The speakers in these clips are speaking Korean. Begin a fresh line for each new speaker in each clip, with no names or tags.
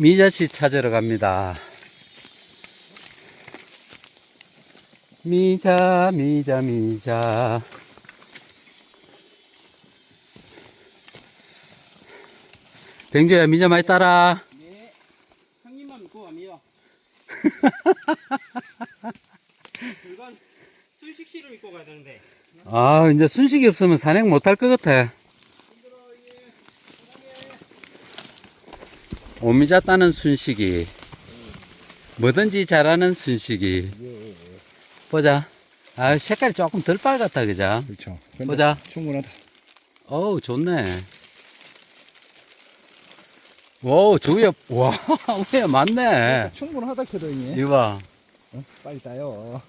미자씨 찾으러 갑니다. 미자, 미자, 미자. 병조야, 미자 많이 따라.
네. 형님만 믿고 갑니다. 이건 술식시를 믿고 가야 되는데.
아, 이제 순식이 없으면 산행 못할 것 같아. 오미자 따는 순식이. 뭐든지 잘하는 순식이. 보자. 아, 색깔이 조금 덜 빨갛다, 그자?
그렇죠.
보자.
충분하다.
어우, 좋네. 오, 저기에, 와, 왜 맞네.
충분하다 캐더니.
이거 봐.
어? 빨리 따요.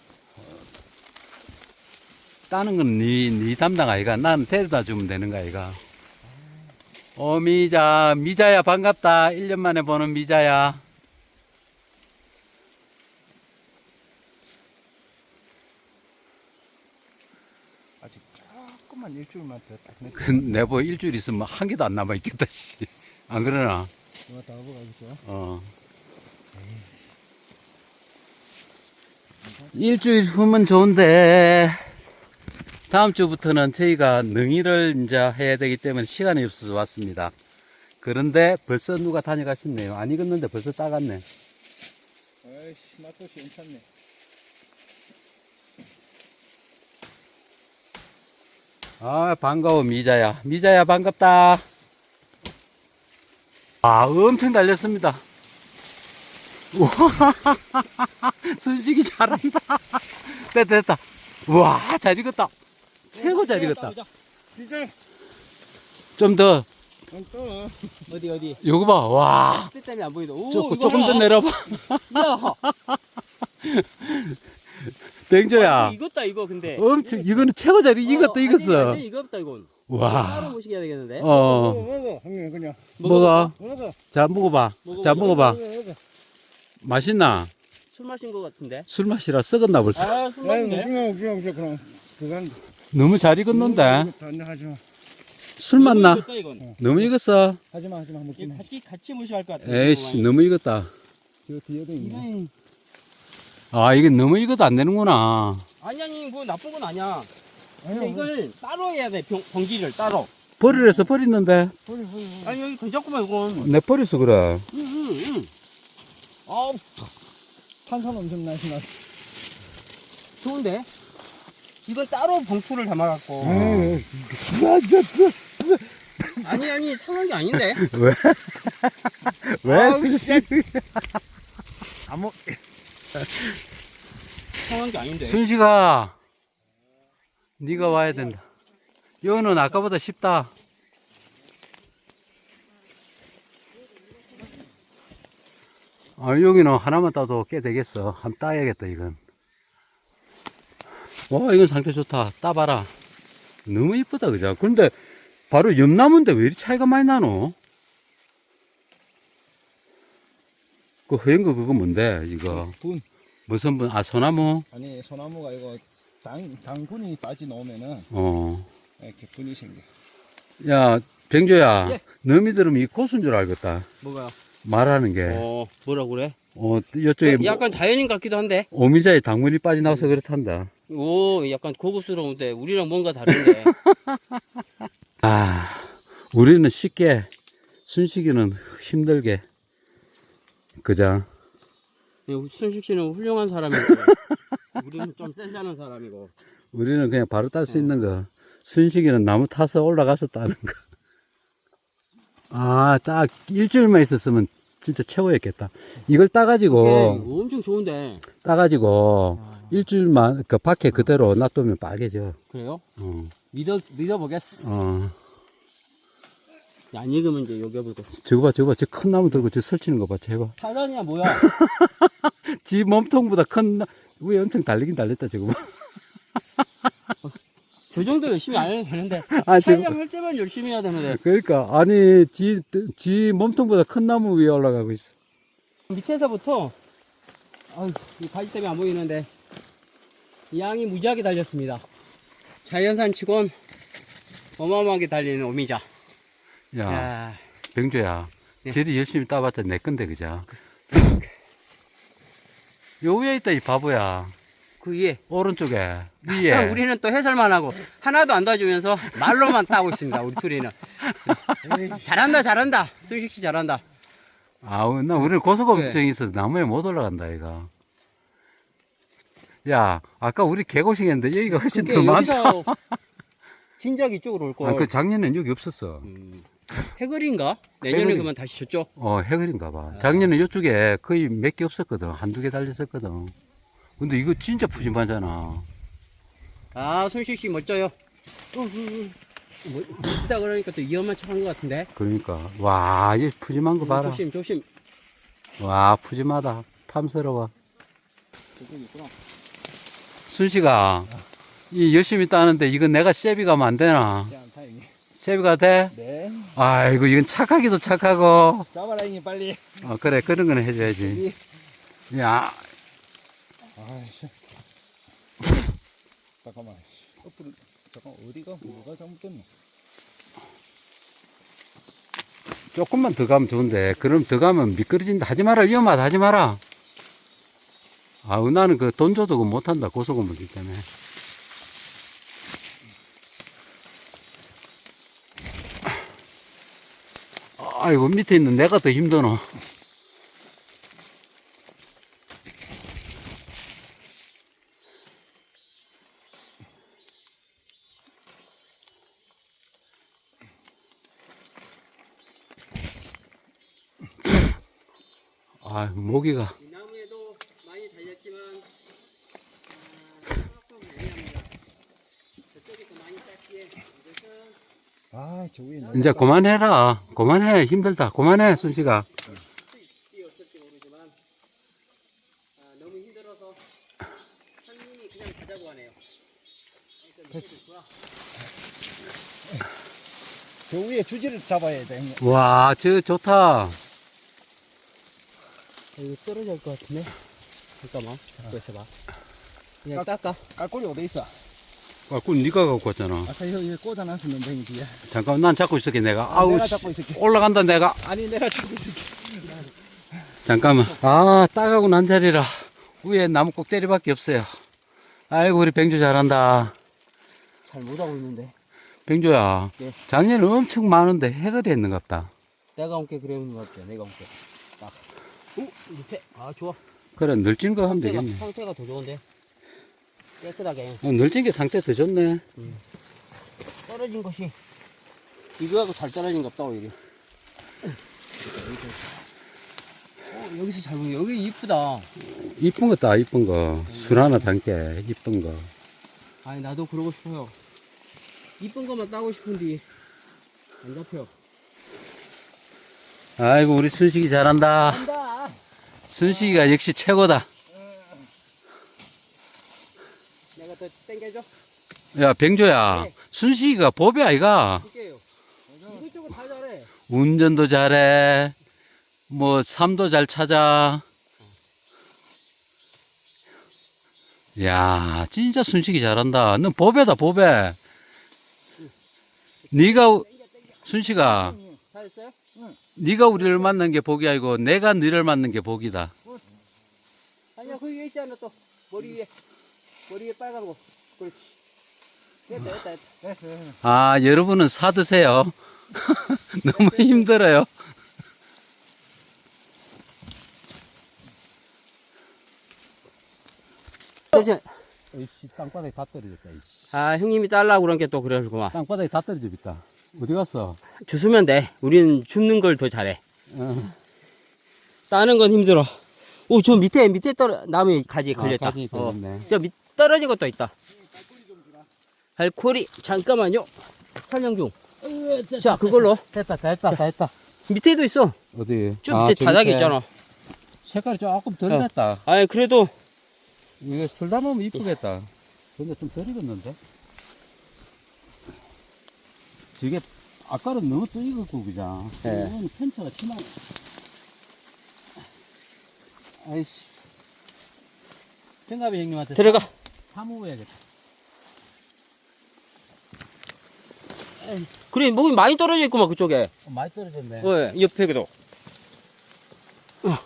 따는 건 니, 니 담당 아이가. 난 데려다 주면 되는 거 아이가. 어, 미자. 미자야, 반갑다. 1년 만에 보는 미자야.
아직 조금만 일주일만 더 딱.
그, 내보 일주일 있으면 한 개도 안 남아 있겠다, 씨. 안 그러나?
이거 다 먹어가지고.
어. 일주일 후면 좋은데, 다음 주부터는 저희가 능이를 이제 해야 되기 때문에 시간이 없어서 왔습니다. 그런데 벌써 누가 다녀가셨네요. 안 익었는데 벌써 따갔네.
아이씨, 맛도 괜찮네.
아, 반가워, 미자야. 미자야, 반갑다. 아, 엄청 달렸습니다. 우와, 순식이 잘한다. 됐다, 됐다. 우와, 잘 익었다. 최고 잘 익었다. 좀 더.
어디 어디?
요거 봐. 와,
때 때문에 안 보이다. 오,
조금,
이거
조금 더. 내려봐.
야,
뱅조야.
아, 익었다 이거 근데.
엄청, 이거는 최고 잘 익었다, 익었어.
아니, 익었다 이건. 따로
와,
모시게 해야 되겠는데.
어,
먹어, 먹어. 형님, 그냥.
뭐가?
먹어.
자, 먹어봐. 자, 먹어봐.
먹어, 먹어.
맛있나?
술 마신 것 같은데.
술 마시라 썩었나 벌써.
아, 술 마신데.
그냥, 그냥, 그냥, 그냥. 그건.
너무 잘 익었는데.
안 하지 마.
술 맛나?
익었다 이건.
너무 익었어.
하지 마, 하지 마. 먹지 마.
같이 같이 모셔야 할것 같아.
에이씨, 너무 익었다.
저 뒤에도 있네.
이건
아, 이게 너무 익어도 안 되는구나.
아니 아니 뭐 나쁜 건 아니야. 근데
아니야,
이걸 따로 해야 돼. 병, 병기를 따로.
버리래서 버리는데.
버려, 버려.
아니 여기 괜찮구만 이건.
내 버려서 그래.
응 응 응.
아우, 탄산 엄청 나시 나.
좋은데. 이걸 따로 봉투를 담아갖고.
에이,
아니 아니 상한 게 아닌데.
왜? 왜
아우,
순식?
안 먹.
상한 게 아닌데.
순식아. 네가 와야 된다. 여기는 아까보다 쉽다. 아, 여기는 하나만 따도 꽤 되겠어. 한 따야겠다, 이건. 와, 이건 상태 좋다. 따봐라. 너무 이쁘다, 그죠? 근데 바로 옆나무인데 왜 이리 차이가 많이 나노? 그 허연 거 그거 뭔데, 이거?
분.
무슨 분? 아, 소나무?
아니, 소나무가 이거 당, 당분이 빠지 넣으면은
어.
이렇게 분이 생겨.
야, 병조야.
예.
너미 들으면 이 고수인 줄 알겠다.
뭐가?
말하는 게.
어 뭐라 그래?
어, 이쪽에 뭐
약간 자연인 같기도 한데.
오미자에 당분이 빠져나와서 그렇단다.
오 약간 고급스러운데 우리랑 뭔가 다른데.
아, 우리는 쉽게, 순식이는 힘들게. 그자.
순식 씨는 훌륭한 사람이고. 우리는 좀 센자는 사람이고.
우리는 그냥 바로 딸 수 있는 거. 순식이는 나무 타서 올라가서 따는 거. 아, 딱 일주일만 있었으면 진짜 최고였겠다. 이걸 따가지고,
이게 엄청 좋은데.
따가지고, 일주일만 그 밖에 그대로 놔두면 빨개져.
그래요?
어.
믿어 믿어보겠어.
어.
안 익으면 이제 여겨보고.
저거 봐, 저거 봐. 저 큰 나무 들고 저 설치는 거 봐, 저 봐.
사전이야 뭐야?
지 몸통보다 큰, 나... 왜 엄청 달리긴 달렸다, 저거 봐.
저 정도 열심히 안 해도 되는데.
아, 저거.
촬영할 때만 열심히 해야 되는데.
그러니까, 아니, 지, 지 몸통보다 큰 나무 위에 올라가고 있어.
밑에서부터 아유, 이 바지 때문에 안 보이는데 이 양이 무지하게 달렸습니다. 자연산 치곤 어마어마하게 달리는 오미자.
야,
야,
병조야.
예.
저리 열심히 따봤자 내 건데, 그죠? 요 위에 있다, 이 바보야.
그 위에.
오른쪽에.
아,
위에.
우리는 또 해설만 하고 하나도 안 도와주면서 말로만 따고 있습니다. 우리 둘이는. 잘한다, 잘한다. 순식 씨 잘한다.
아우, 나 우리는 고소공증이 있어서 나무에 못 올라간다, 이거. 야, 아까 우리 개고생 했는데 여기가 훨씬
그게
더 많다.
여기서 진작 이쪽으로 올 걸.
아, 그 작년엔 여기 없었어.
음, 해글인가? 내년에
해글이-
그러면 다시 저쪽.
어, 해글인가 봐. 작년에 이쪽에 거의 몇 개 없었거든. 한두 개 달렸었거든. 근데 이거 진짜 푸짐하잖아.
아, 순식 씨 멋져요. 어, 어, 어. 뭐, 멋지다 그러니까 또 위험한 척한 것 같은데.
그러니까. 와, 이 푸짐한 거 봐라.
조심, 조심.
와, 푸짐하다. 탐스러워.
저기 있구나.
순씨가, 이 열심히 따는데 이거 내가 세비 가면 안 되나?
야, 다행히.
세비 가 돼?
네.
아이고, 이건 착하기도 착하고.
잡아라, 형님, 빨리.
어, 그래, 그런 거는 해줘야지. 야,
아이씨. 잠깐만. 옆으로, 잠깐, 어디가, 뭐가 잘못됐노?
조금만 더 가면 좋은데, 그럼 더 가면 미끄러진다. 하지 마라, 위험하다, 하지 마라. 아우, 나는 그 돈 줘도 그거 못한다, 고소공무기 때문에. 아이고, 밑에 있는 내가 더 힘드노. 아, 모기가.
이 나무에도 많이 달렸지만, 아, 조금 애매합니다. 저쪽이 더 많이 땄기에 이것은
아, 저 위에.
이제 그만해라. 그만해. 힘들다. 그만해, 순씨가.
저 위에 주지를 잡아야 돼, 형님.
와, 저 좋다.
이거 떨어질 것 같은데? 잠깐만, 잡고 있어봐. 그냥 깎아.
깔꼬리 어디 있어?
아, 그건 네가 갖고 왔잖아.
아까 여기 꽂아놨었는데, 형님, 뒤에.
잠깐, 난 잡고 있을게, 내가.
아,
아우,
내가
씨.
잡고 있을게.
올라간다, 내가.
아니, 내가 잡고 있을게.
잠깐만. 아, 따가고 난 자리라. 위에 나무 꼭대리밖에 없어요. 아이고, 우리 병주 잘한다.
잘 못하고 있는데.
병주야.
네.
작년에 엄청 많은데 해결이 했는갑다.
내가 온게 그러는 것 같아, 내가 온게. 딱. 오, 밑에. 아, 좋아.
그래, 널찐 거 하면
상태가,
되겠네.
상태가 더 좋은데. 깨끗하게.
어, 게 상태 더 좋네.
떨어진 것이 이거하고 잘 떨어진 것 같다 오히려 어, 여기서 잘 보여 여기 이쁘다
이쁜 거다, 이쁜 거. 술 하나 담게, 이쁜 거.
아니 나도 그러고 싶어요 이쁜 것만 따고 싶은데 안 잡혀
아이고, 우리 순식이 잘한다.
간다.
순식이가 역시 최고다.
내가 더 땡겨줘
야, 병조야.
네.
순식이가 법이 아이가.
줄게요 이것저것 다 잘해
운전도 잘해. 뭐, 삶도 잘 찾아. 야, 진짜 순식이 잘한다. 넌 법에다, 법에. 네가, 우- 순식아,
다?
네가 우리를 만난 게 복이 아니고 내가 너를 만난 게 복이다.
아니야 그 위에 있잖아 또 머리 위에 머리 위에 빨간 거 됐다
됐어. 됐어.
아, 여러분은 사드세요. 너무 힘들어요. 이씨, 땅바닥에 다 떨어졌다. 이씨.
아 형님이 딸라고 그런 게 또 그러구만
땅바닥에 다 떨어져 있다. 어디 갔어?
주스면 돼. 우리는 줍는 걸 더 잘해.
어.
따는 건 힘들어. 오, 저 밑에, 밑에 떨어, 나무에 가지에
아,
걸렸다.
가지
어.
걸렸네.
저 밑, 떨어진 것도 있다. 알코올이, 잠깐만요. 설명 중. 자, 그걸로.
됐다, 다 했다, 다 했다.
밑에도 있어.
어디?
저
아,
밑에
저
바닥에
밑에.
있잖아.
색깔이 조금 덜
어.
됐다.
아니, 그래도,
이거 술 담으면 이쁘겠다. 근데 좀 덜 익었는데? 저게, 아까는 너무 또 익었고, 그죠?
네.
이거는 편차가 심하네. 아이씨. 정갑이 형님한테
들어가.
사모해야겠다.
그래 목이 많이 떨어져 있구만 그쪽에.
어, 많이 떨어졌네.
어, 옆에 그도. 어.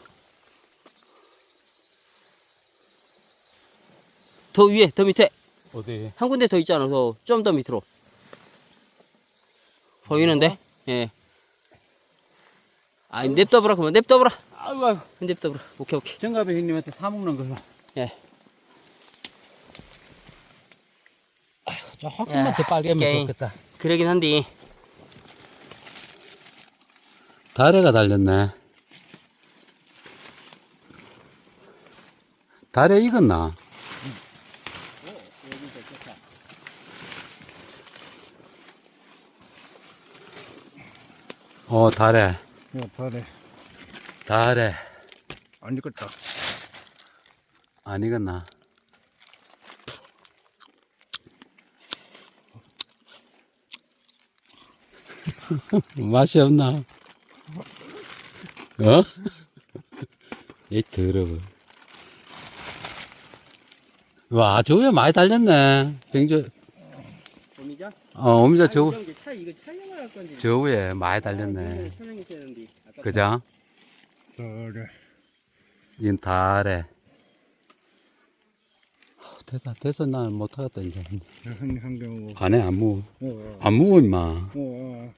더 위에, 더 밑에.
어디?
한 군데 더 있잖아. 좀 더 밑으로. 보이는데? 어? 예. 아, 냅둬보라, 그러면. 냅둬보라.
아이고 아이고.
냅둬보라. 오케이 오케이.
정갑이 형님한테 사 먹는 걸로.
예.
조금만
야,
더 빨리 하면
오케이.
좋겠다.
그러긴 한데.
다래가 달렸네. 다래 익었나? 어, 다래.
야, 바래.
다래.
안 익었다.
안 익었나? 맛이 없나? 어? 이 더러워. 와, 저에 많이 달렸네. 병저,
오미자?
어, 오미자 저,
이런 게 차, 이거 촬영을 할 건지.
저 위에 많이
아,
달렸네.
아까
그죠?
그래.
이건 다래. 아, 됐다, 됐어. 난 못하겠다, 이제.
한, 한 경우.
안에 안 무워.
어,
안 무워, 임마.
어, 어.